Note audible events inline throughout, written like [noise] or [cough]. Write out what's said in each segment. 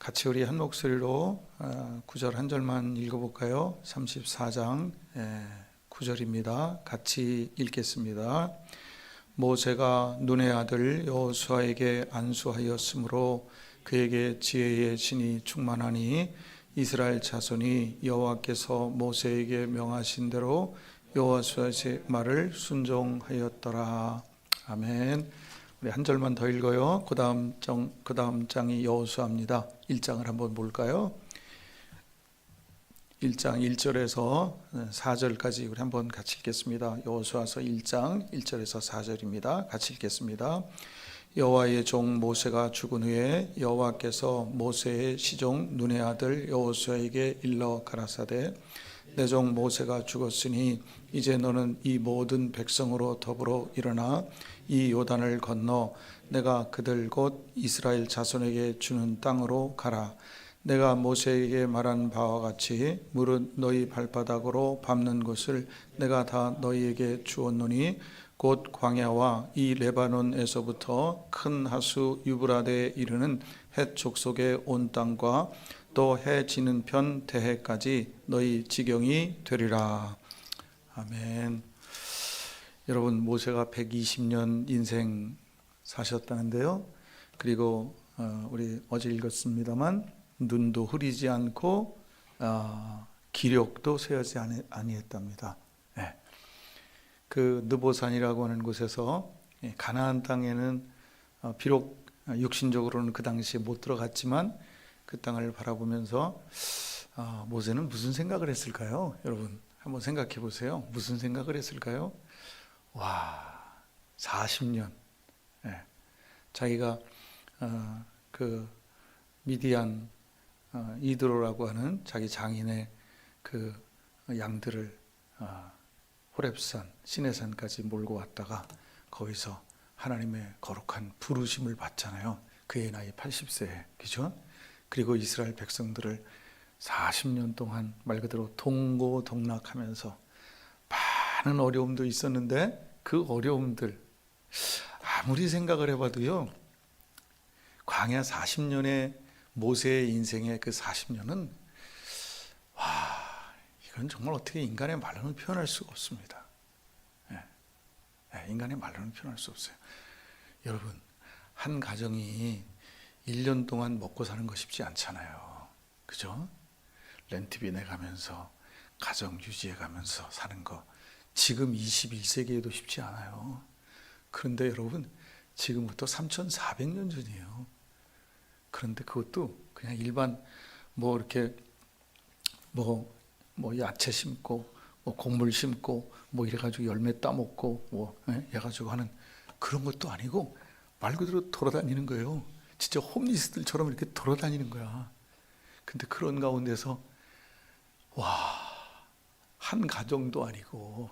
같이 우리 한 목소리로 어, 구절 한 절만 읽어볼까요? 34장 9절입니다. 같이 읽겠습니다. 모세가 눈의 아들 여호수아에게 안수하였으므로 그에게 지혜의 신이 충만하니 이스라엘 자손이 여호와께서 모세에게 명하신 대로 여호수아의 말을 순종하였더라. 아멘. 우리 한 절만 더 읽어요. 그 다음 장, 그 다음 장이 여호수아입니다. 1장을 한번 볼까요? 1장 1절에서 4절까지 우리 한번 같이 읽겠습니다. 여호수아서 1장 1절에서 4절입니다. 같이 읽겠습니다. 여호와의 종 모세가 죽은 후에 여호와께서 모세의 시종 눈의 아들 여호수아에게 일러 가라사대 내 종 모세가 죽었으니 이제 너는 이 모든 백성으로 더불어 일어나 이 요단을 건너 내가 그들 곧 이스라엘 자손에게 주는 땅으로 가라. 내가 모세에게 말한 바와 같이 물은 너희 발바닥으로 밟는 곳을 내가 다 너희에게 주었노니 곧 광야와 이 레바논에서부터 큰 하수 유브라데에 이르는 헷 족속의 온 땅과 또 해 지는 편 대해까지 너희 지경이 되리라. 아멘. 여러분 모세가 120년 인생 사셨다는데요. 그리고 어, 우리 어제 읽었습니다만 눈도 흐리지 않고 어, 기력도 세하지 아니- 아니했답니다. 예. 그 느보산이라고 하는 곳에서 예, 가나안 땅에는 어, 비록 육신적으로는 그 당시에 못 들어갔지만 그 땅을 바라보면서 아, 모세는 무슨 생각을 했을까요? 여러분 한번 생각해 보세요. 무슨 생각을 했을까요? 와, 40년. 예. 자기가 어, 그 미디안 어, 이드로라고 하는 자기 장인의 그 양들을 어, 호렙산 시내산까지 몰고 왔다가 거기서 하나님의 거룩한 부르심을 받잖아요. 그의 나이 80세에 그죠? 그리고 이스라엘 백성들을 40년 동안 말 그대로 동고동락하면서 많은 어려움도 있었는데 그 어려움들 아무리 생각을 해봐도요 광야 40년의 모세의 인생의 그 40년은 와 이건 정말 어떻게 인간의 말로는 표현할 수가 없습니다. 예. 예, 인간의 말로는 표현할 수 없어요. 여러분 한 가정이 1년 동안 먹고 사는 거 쉽지 않잖아요. 그죠? 렌트비 내 가면서 가정 유지해 가면서 사는 거 지금 21세기에도 쉽지 않아요. 그런데 여러분 지금부터 3,400년 전이에요. 그런데 그것도 그냥 일반 뭐 이렇게 뭐, 뭐 야채 심고 뭐 곡물 심고 뭐 이래가지고 열매 따먹고 뭐 예? 해가지고 하는 그런 것도 아니고 말 그대로 돌아다니는 거예요. 진짜 홈리스들처럼 이렇게 돌아다니는 거야. 근데 그런 가운데서 와, 한 가정도 아니고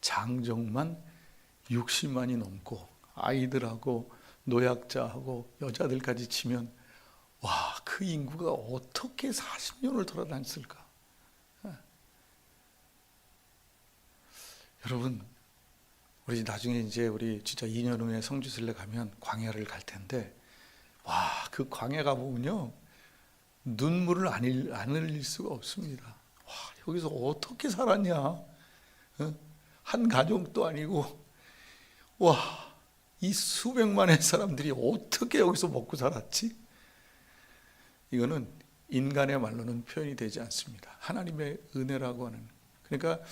장정만 60만이 넘고 아이들하고 노약자하고 여자들까지 치면 와, 그 인구가 어떻게 40년을 돌아다녔을까? 예. 여러분, 우리 나중에 이제 우리 진짜 2년 후에 성지순례 가면 광야를 갈 텐데 와, 그 광야 가보면요. 눈물을 안 흘릴 수가 없습니다. 와, 여기서 어떻게 살았냐? 어? 한 가족도 아니고, 와, 이 수백만의 사람들이 어떻게 여기서 먹고 살았지? 이거는 인간의 말로는 표현이 되지 않습니다. 하나님의 은혜라고 하는. 그러니까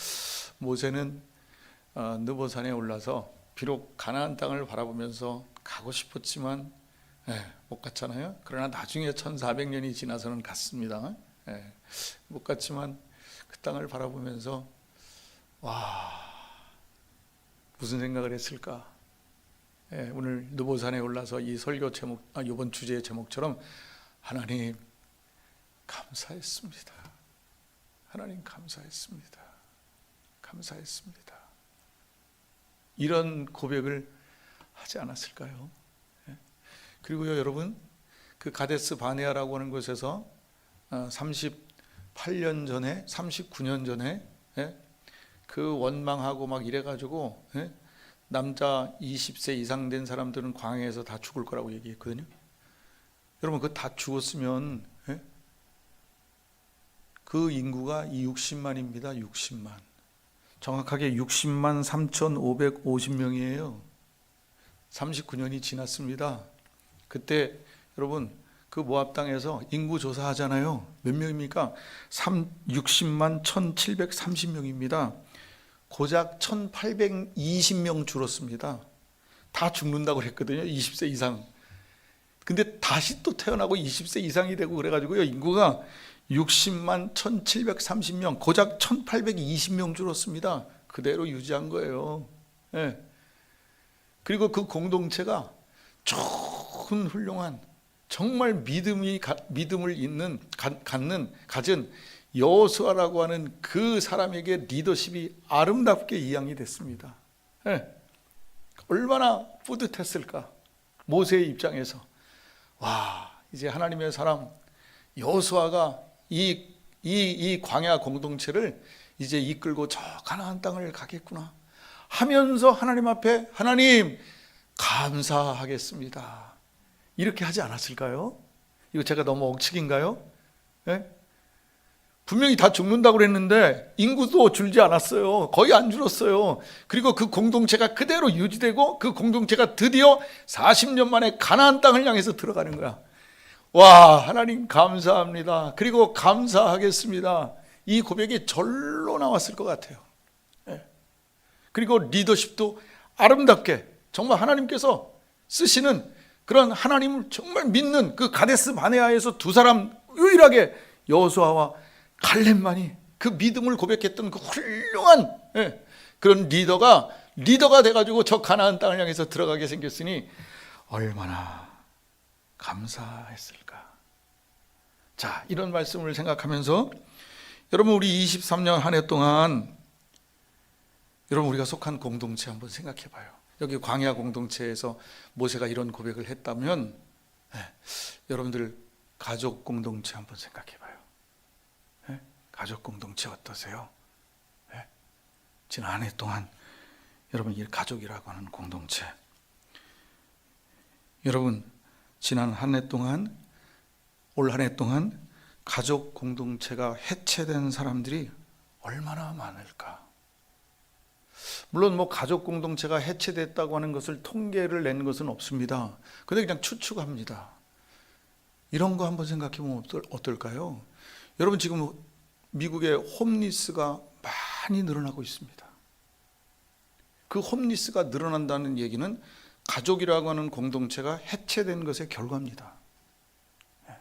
모세는 어, 느보산에 올라서 비록 가나안 땅을 바라보면서 가고 싶었지만 예, 못 갔잖아요. 그러나 나중에 1400년이 지나서는 갔습니다. 예, 못 갔지만 그 땅을 바라보면서 와 무슨 생각을 했을까? 예, 오늘 느보산에 올라서 이 설교 제목, 아, 이번 주제의 제목처럼 하나님 감사했습니다. 하나님 감사했습니다. 감사했습니다. 이런 고백을 하지 않았을까요? 예. 그리고요, 여러분, 그 가데스 바네아라고 하는 곳에서 38년 전에, 39년 전에 예, 그 원망하고 막 이래가지고 예, 남자 20세 이상 된 사람들은 광야에서 다 죽을 거라고 얘기했거든요. 여러분 그 다 죽었으면 그 인구가 60만입니다. 60만. 정확하게 60만 3,550명이에요. 39년이 지났습니다. 그때 여러분 그 모압 땅에서 인구 조사하잖아요. 몇 명입니까? 3 60만 1,730명입니다. 고작 1,820명 줄었습니다. 다 죽는다고 그랬거든요. 20세 이상. 근데 다시 또 태어나고 20세 이상이 되고 그래가지고요. 인구가 60만 1,730명, 고작 1,820명 줄었습니다. 그대로 유지한 거예요. 예. 그리고 그 공동체가 좋 은 훌륭한 정말 믿음이 가- 믿음을 있는 가- 갖는 가진 여호수아라고 하는 그 사람에게 리더십이 아름답게 이양이 됐습니다. 예. 얼마나 뿌듯했을까? 모세의 입장에서 와 이제 하나님의 사람 여호수아가 이, 이, 이 광야 공동체를 이제 이끌고 저 가나안 땅을 가겠구나 하면서 하나님 앞에 하나님 감사하겠습니다. 이렇게 하지 않았을까요? 이거 제가 너무 억측인가요? 예? 분명히 다 죽는다고 그랬는데 인구도 줄지 않았어요. 거의 안 줄었어요. 그리고 그 공동체가 그대로 유지되고 그 공동체가 드디어 40년 만에 가나안 땅을 향해서 들어가는 거야. 와, 하나님 감사합니다. 그리고 감사하겠습니다. 이 고백이 절로 나왔을 것 같아요. 예. 그리고 리더십도 아름답게 정말 하나님께서 쓰시는 그런 하나님을 정말 믿는 그 가데스 바네아에서 두 사람 유일하게 여호수아와 갈렙만이 그 믿음을 고백했던 그 훌륭한 예, 그런 리더가 리더가 돼가지고 저 가나안 땅을 향해서 들어가게 생겼으니 얼마나 감사했을까. 자, 이런 말씀을 생각하면서 여러분 우리 23년 한 해 동안 여러분 우리가 속한 공동체 한번 생각해 봐요. 여기 광야 공동체에서 모세가 이런 고백을 했다면 예, 여러분들 가족 공동체 한번 생각해 봐요. 예? 가족 공동체 어떠세요? 예? 지난 한 해 동안 여러분 이 가족이라고 하는 공동체 여러분 지난 한 해 동안 올 한 해 동안 가족 공동체가 해체된 사람들이 얼마나 많을까? 물론 뭐 가족 공동체가 해체됐다고 하는 것을 통계를 낸 것은 없습니다. 근데 그냥 추측합니다. 이런 거 한번 생각해 보면 어떨까요? 여러분 지금 미국의 홈리스가 많이 늘어나고 있습니다. 그 홈리스가 늘어난다는 얘기는 가족이라고 하는 공동체가 해체된 것의 결과입니다. 예.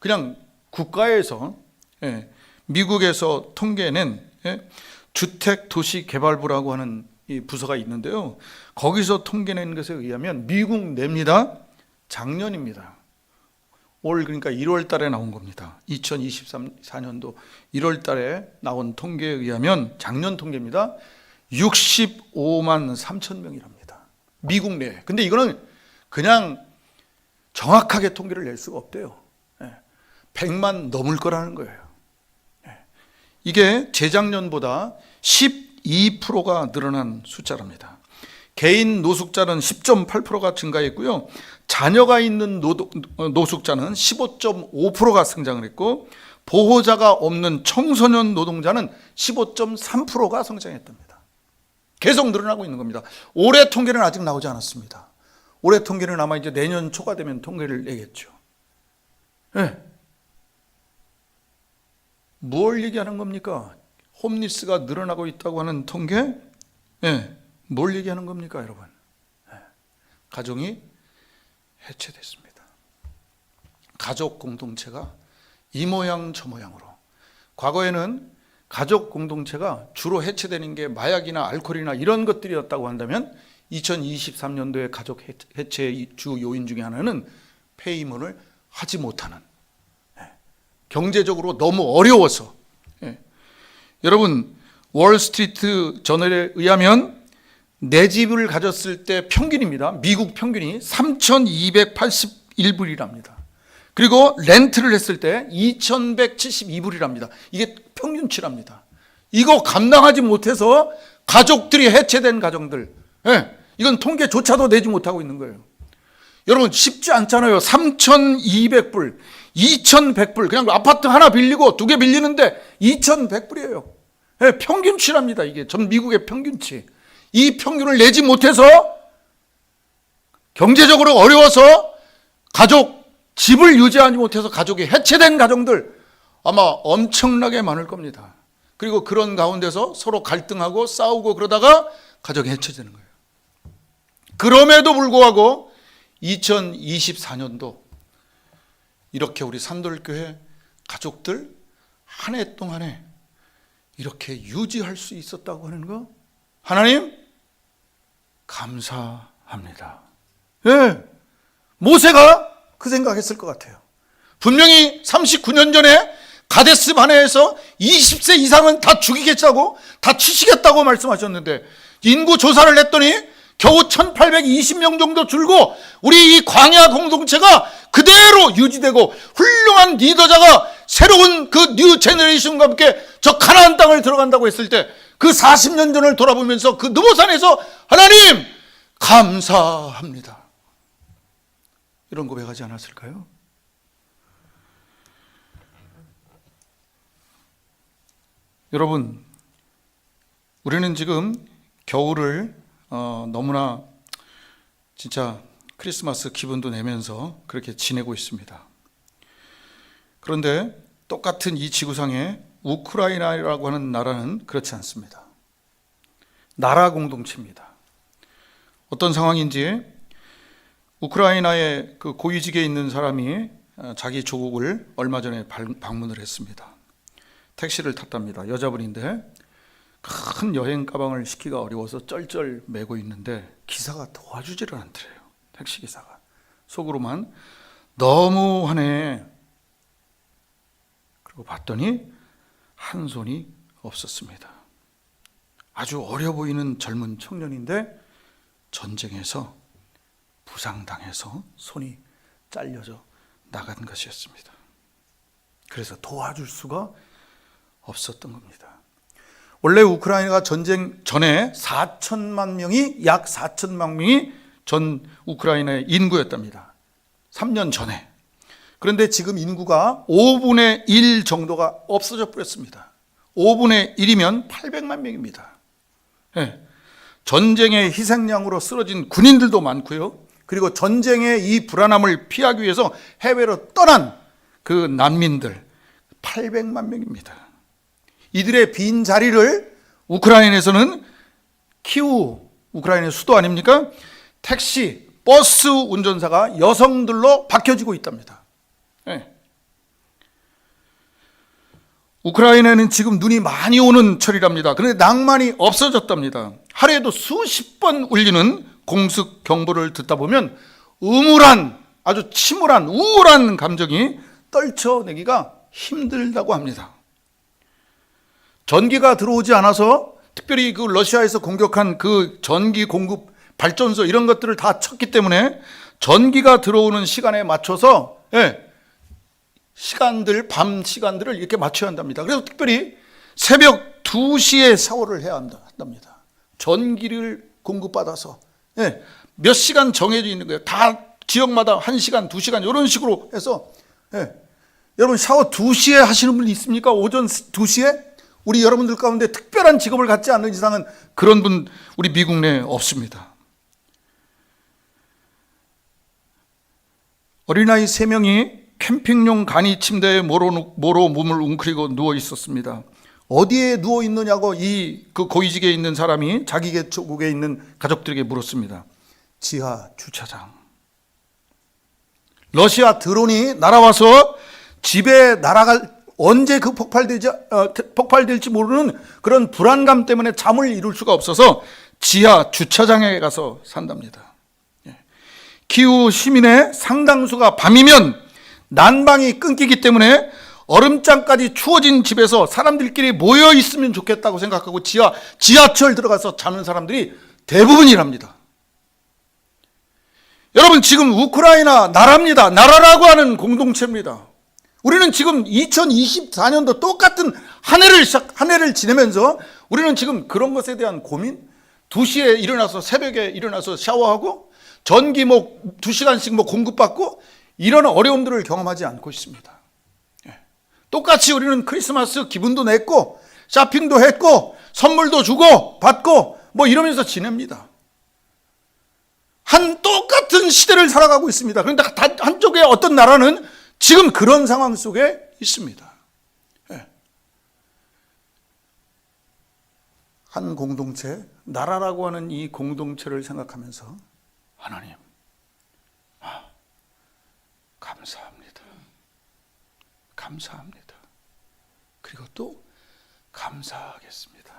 그냥 국가에서 예, 미국에서 통계낸 예, 주택도시개발부라고 하는 이 부서가 있는데요. 거기서 통계낸 것에 의하면 미국 냅니다. 작년입니다. 올 그러니까 1월 달에 나온 겁니다. 2024년도 1월 달에 나온 통계에 의하면 작년 통계입니다. 65만 3천 명이랍니다. 미국 내. 근데 이거는 그냥 정확하게 통계를 낼 수가 없대요. 100만 넘을 거라는 거예요. 이게 재작년보다 12%가 늘어난 숫자랍니다. 개인 노숙자는 10.8%가 증가했고요. 자녀가 있는 노동, 노숙자는 15.5%가 성장을 했고 보호자가 없는 청소년 노동자는 15.3%가 성장했답니다. 계속 늘어나고 있는 겁니다. 올해 통계는 아직 나오지 않았습니다. 올해 통계는 아마 이제 내년 초가 되면 통계를 내겠죠. 네. 뭘 얘기하는 겁니까? 홈리스가 늘어나고 있다고 하는 통계? 네. 뭘 얘기하는 겁니까, 여러분? 네. 가정이 해체됐습니다. 가족 공동체가 이 모양 저 모양으로. 과거에는 가족 공동체가 주로 해체되는 게 마약이나 알코올이나 이런 것들이었다고 한다면 2023년도의 가족 해체의 주 요인 중에 하나는 폐임을 하지 못하는 예. 경제적으로 너무 어려워서 예. 여러분 월스트리트 저널에 의하면 내 집을 가졌을 때 평균입니다. 미국 평균이 3,281불이랍니다. 그리고 렌트를 했을 때 2,172불이랍니다. 이게 평균치랍니다. 이거 감당하지 못해서 가족들이 해체된 가정들, 예, 이건 통계조차도 내지 못하고 있는 거예요. 여러분 쉽지 않잖아요. 3,200불, 2,100불. 그냥 아파트 하나 빌리고 두 개 빌리는데 2,100불이에요. 예, 평균치랍니다. 이게 전 미국의 평균치. 이 평균을 내지 못해서 경제적으로 어려워서 가족 집을 유지하지 못해서 가족이 해체된 가정들 아마 엄청나게 많을 겁니다. 그리고 그런 가운데서 서로 갈등하고 싸우고 그러다가 가정이 해체되는 거예요. 그럼에도 불구하고 2024년도 이렇게 우리 산돌교회 가족들 한 해 동안에 이렇게 유지할 수 있었다고 하는 거 하나님 감사합니다. 예. 모세가 그 생각했을 것 같아요. 분명히 39년 전에 가데스 바네에서 20세 이상은 다 죽이겠다고 다 치시겠다고 말씀하셨는데 인구 조사를 했더니 겨우 1820명 정도 줄고 우리 이 광야 공동체가 그대로 유지되고 훌륭한 리더자가 새로운 그 뉴 제너레이션과 함께 저 가나안 땅을 들어간다고 했을 때 그 40년 전을 돌아보면서 그 느보산에서 하나님 감사합니다. 이런 고백하지 않았을까요? 여러분, 우리는 지금 겨울을 어, 너무나 진짜 크리스마스 기분도 내면서 그렇게 지내고 있습니다. 그런데 똑같은 이 지구상에 우크라이나라고 하는 나라는 그렇지 않습니다. 나라 공동체입니다. 어떤 상황인지 우크라이나의 그 고위직에 있는 사람이 어, 자기 조국을 얼마 전에 발- 방문을 했습니다. 택시를 탔답니다. 여자분인데 큰 여행 가방을 싣기가 어려워서 쩔쩔 메고 있는데 기사가 도와주지를 않더래요. 택시 기사가 속으로만 너무하네. 그리고 봤더니 한 손이 없었습니다. 아주 어려 보이는 젊은 청년인데 전쟁에서 부상당해서 손이 잘려져 나간 것이었습니다. 그래서 도와줄 수가 없었던 겁니다. 원래 우크라이나가 전쟁 전에 4천만 명이 약 4천만 명이 전 우크라이나의 인구였답니다. 3년 전에. 그런데 지금 인구가 5분의 1 정도가 없어져 버렸습니다. 5분의 1이면 800만 명입니다. 예. 전쟁의 희생양으로 쓰러진 군인들도 많고요. 그리고 전쟁의 이 불안함을 피하기 위해서 해외로 떠난 그 난민들 800만 명입니다. 이들의 빈 자리를 우크라이나에서는 키우 우크라이나 수도 아닙니까? 택시, 버스 운전사가 여성들로 바뀌어지고 있답니다. 예. 우크라이나는 지금 눈이 많이 오는 철이랍니다. 그런데 낭만이 없어졌답니다. 하루에도 수십 번 울리는 공습 경보를 듣다 보면 음울한 아주 침울한 우울한 감정이 떨쳐내기가 힘들다고 합니다. 전기가 들어오지 않아서 특별히 그 러시아에서 공격한 그 전기 공급 발전소 이런 것들을 다 쳤기 때문에 전기가 들어오는 시간에 맞춰서 예, 시간들 밤 시간들을 이렇게 맞춰야 한답니다. 그래서 특별히 새벽 2시에 샤워를 해야 한답니다. 전기를 공급받아서 예, 몇 시간 정해져 있는 거예요. 다 지역마다 1시간, 2시간 이런 식으로 해서 예, 여러분 샤워 2시에 하시는 분 있습니까? 오전 2시에? 우리 여러분들 가운데 특별한 직업을 갖지 않는 이상은 그런 분 우리 미국 내에 없습니다. 어린아이 세명이 캠핑용 간이 침대에 모로, 모로 몸을 웅크리고 누워 있었습니다. 어디에 누워 있느냐고 이 그 고위직에 있는 사람이 자기 개척국에 있는 가족들에게 물었습니다. 지하 주차장. 러시아 드론이 날아와서 집에 날아갈 언제 그 폭발되지 어, 폭발될지 모르는 그런 불안감 때문에 잠을 이룰 수가 없어서 지하 주차장에 가서 산답니다. 예. 키우 시민의 상당수가 밤이면 난방이 끊기기 때문에 얼음장까지 추워진 집에서 사람들끼리 모여 있으면 좋겠다고 생각하고 지하 지하철 들어가서 자는 사람들이 대부분이랍니다. 여러분 지금 우크라이나 나라입니다. 나라라고 하는 공동체입니다. 우리는 지금 2024년도 똑같은 한 해를 시작 한 해를 지내면서 우리는 지금 그런 것에 대한 고민 2시에 일어나서 새벽에 일어나서 샤워하고 전기 뭐두 시간씩 뭐 공급받고 이런 어려움들을 경험하지 않고 있습니다. 예. 똑같이 우리는 크리스마스 기분도 냈고 쇼핑도 했고 선물도 주고 받고 뭐 이러면서 지냅니다. 한 똑같은 시대를 살아가고 있습니다. 그런데 단- 한쪽에 어떤 나라는 지금 그런 상황 속에 있습니다. 예. 한 공동체, 나라라고 하는 이 공동체를 생각하면서 하나님, 아, 감사합니다. 감사합니다. 그리고 또 감사하겠습니다.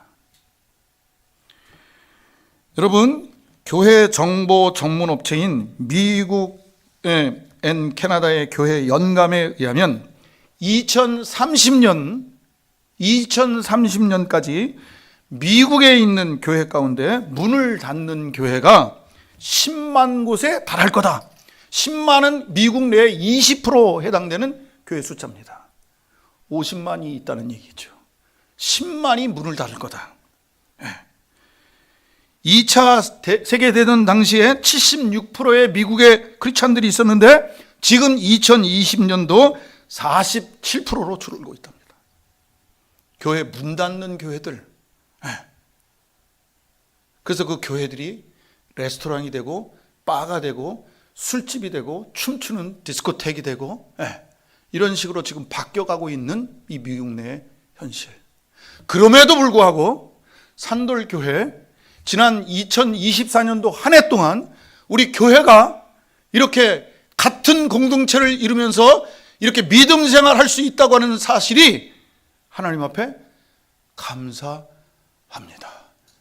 여러분, 교회 정보 전문 업체인 미국의 앤 캐나다의 교회 연감에 의하면 2030년 2030년까지 미국에 있는 교회 가운데 문을 닫는 교회가 10만 곳에 달할 거다. 10만은 미국 내20% 해당되는 교회 숫자입니다. 50만이 있다는 얘기죠. 10만이 문을 닫을 거다. 2차 세계 대전 당시에 76%의 미국의 크리스찬들이 있었는데 지금 2020년도 47%로 줄고 있답니다. 교회 문 닫는 교회들. 예. 그래서 그 교회들이 레스토랑이 되고 바가 되고 술집이 되고 춤추는 디스코텍이 되고 예. 이런 식으로 지금 바뀌어가고 있는 이 미국 내 현실. 그럼에도 불구하고 산돌교회 지난 2024년도 한 해 동안 우리 교회가 이렇게 같은 공동체를 이루면서 이렇게 믿음 생활할 수 있다고 하는 사실이 하나님 앞에 감사합니다.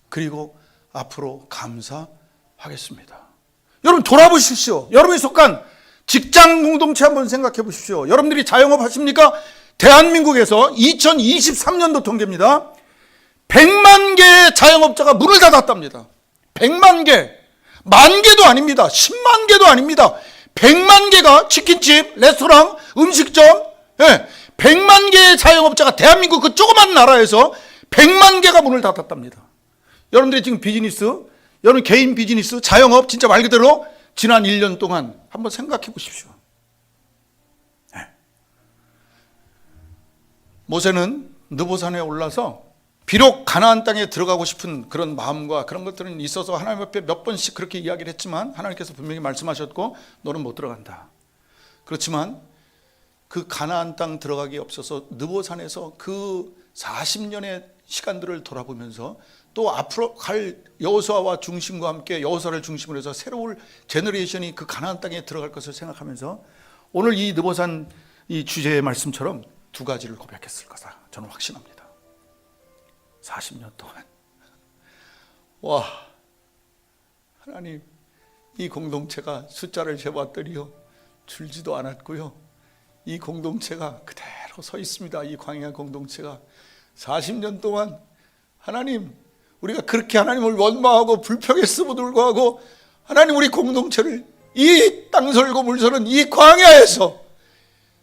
그리고 앞으로 감사하겠습니다. 여러분 돌아보십시오. 여러분이 속한 직장 공동체 한번 생각해 보십시오. 여러분들이 자영업 하십니까? 대한민국에서 2023년도 통계입니다. 100만 개의 자영업자가 문을 닫았답니다. 100만 개. 만 개도 아닙니다. 10만 개도 아닙니다. 100만 개가 치킨집, 레스토랑, 음식점, 예, 100만 개의 자영업자가 대한민국 그 조그만 나라에서 100만 개가 문을 닫았답니다. 여러분들이 지금 비즈니스, 여러분 개인 비즈니스, 자영업 진짜 말 그대로 지난 1년 동안 한번 생각해 보십시오. 예. 모세는 느보산에 올라서 비록 가나안 땅에 들어가고 싶은 그런 마음과 그런 것들은 있어서 하나님 앞에 몇 번씩 그렇게 이야기를 했지만 하나님께서 분명히 말씀하셨고 너는 못 들어간다. 그렇지만 그 가나안 땅 들어가기 없어서 느보산에서 그 40년의 시간들을 돌아보면서 또 앞으로 갈 여호수아와 중심과 함께 여호수아를 중심으로 해서 새로운 제너레이션이 그 가나안 땅에 들어갈 것을 생각하면서 오늘 이 느보산 이 주제의 말씀처럼 두 가지를 고백했을 거다. 저는 확신합니다. 40년 동안. [laughs] 와, 하나님, 이 공동체가 숫자를 재봤더니요, 줄지도 않았고요. 이 공동체가 그대로 서 있습니다. 이 광야 공동체가 40년 동안 하나님, 우리가 그렇게 하나님을 원망하고 불평했음에도 불구하고 하나님 우리 공동체를 이 땅 설고 물 서는 이 광야에서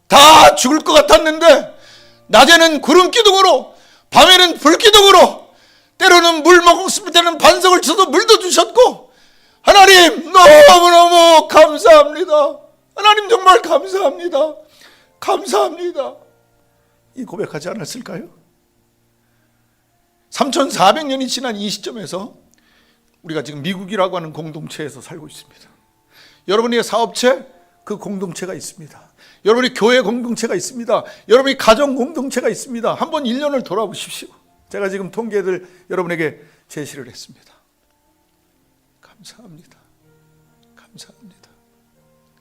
다 죽을 것 같았는데 낮에는 구름 기둥으로 밤에는 불기둥으로 때로는 물 먹었을 때는 반석을 쳐서 물도 주셨고 하나님 너무너무 감사합니다. 하나님 정말 감사합니다. 감사합니다. 이 고백하지 않았을까요? 3,400년이 지난 이 시점에서 우리가 지금 미국이라고 하는 공동체에서 살고 있습니다. 여러분의 사업체 그 공동체가 있습니다. 여러분이 교회 공동체가 있습니다. 여러분이 가정 공동체가 있습니다. 한번 1년을 돌아보십시오. 제가 지금 통계들 여러분에게 제시를 했습니다. 감사합니다. 감사합니다.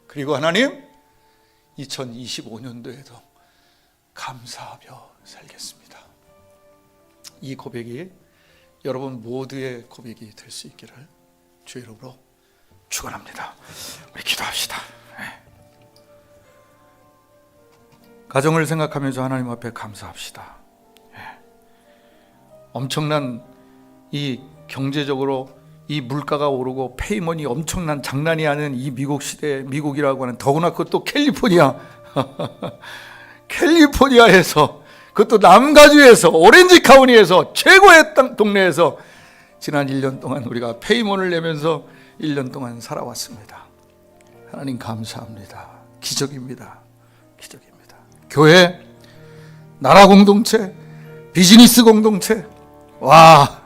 그리고 하나님 2025년도에도 감사하며 살겠습니다. 이 고백이 여러분 모두의 고백이 될 수 있기를 주 이름으로 축원합니다. 우리 기도합시다. 네. 가정을 생각하면서 하나님 앞에 감사합시다. 예. 엄청난 이 경제적으로 이 물가가 오르고 페이먼이 엄청난 장난이 아닌 이 미국 시대 미국이라고 하는 더구나 그것도 캘리포니아 [laughs] 캘리포니아에서 그것도 남가주에서 오렌지 카운티에서 최고의 땅 동네에서 지난 1년 동안 우리가 페이먼을 내면서 1년 동안 살아왔습니다. 하나님 감사합니다. 기적입니다. 교회, 나라 공동체, 비즈니스 공동체. 와,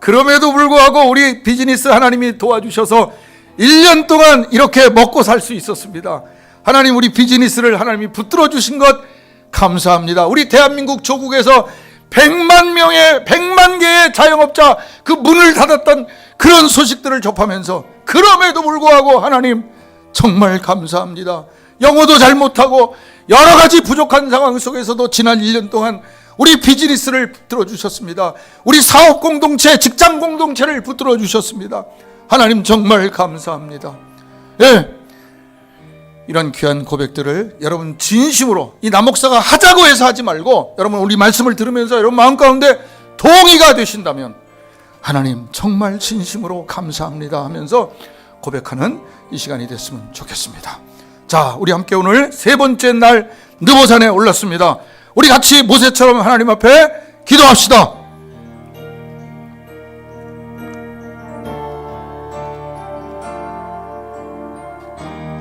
그럼에도 불구하고 우리 비즈니스 하나님이 도와주셔서 1년 동안 이렇게 먹고 살 수 있었습니다. 하나님 우리 비즈니스를 하나님이 붙들어 주신 것 감사합니다. 우리 대한민국 조국에서 100만 명의 100만 개의 자영업자 그 문을 닫았던 그런 소식들을 접하면서 그럼에도 불구하고 하나님 정말 감사합니다. 영어도 잘 못하고 여러 가지 부족한 상황 속에서도 지난 1년 동안 우리 비즈니스를 붙들어 주셨습니다. 우리 사업 공동체, 직장 공동체를 붙들어 주셨습니다. 하나님 정말 감사합니다. 예. 이런 귀한 고백들을 여러분 진심으로 이 남목사가 하자고 해서 하지 말고 여러분 우리 말씀을 들으면서 여러분 마음 가운데 동의가 되신다면 하나님 정말 진심으로 감사합니다 하면서 고백하는 이 시간이 됐으면 좋겠습니다. 자, 우리 함께 오늘 세 번째 날 느보산에 올랐습니다. 우리 같이 모세처럼 하나님 앞에 기도합시다.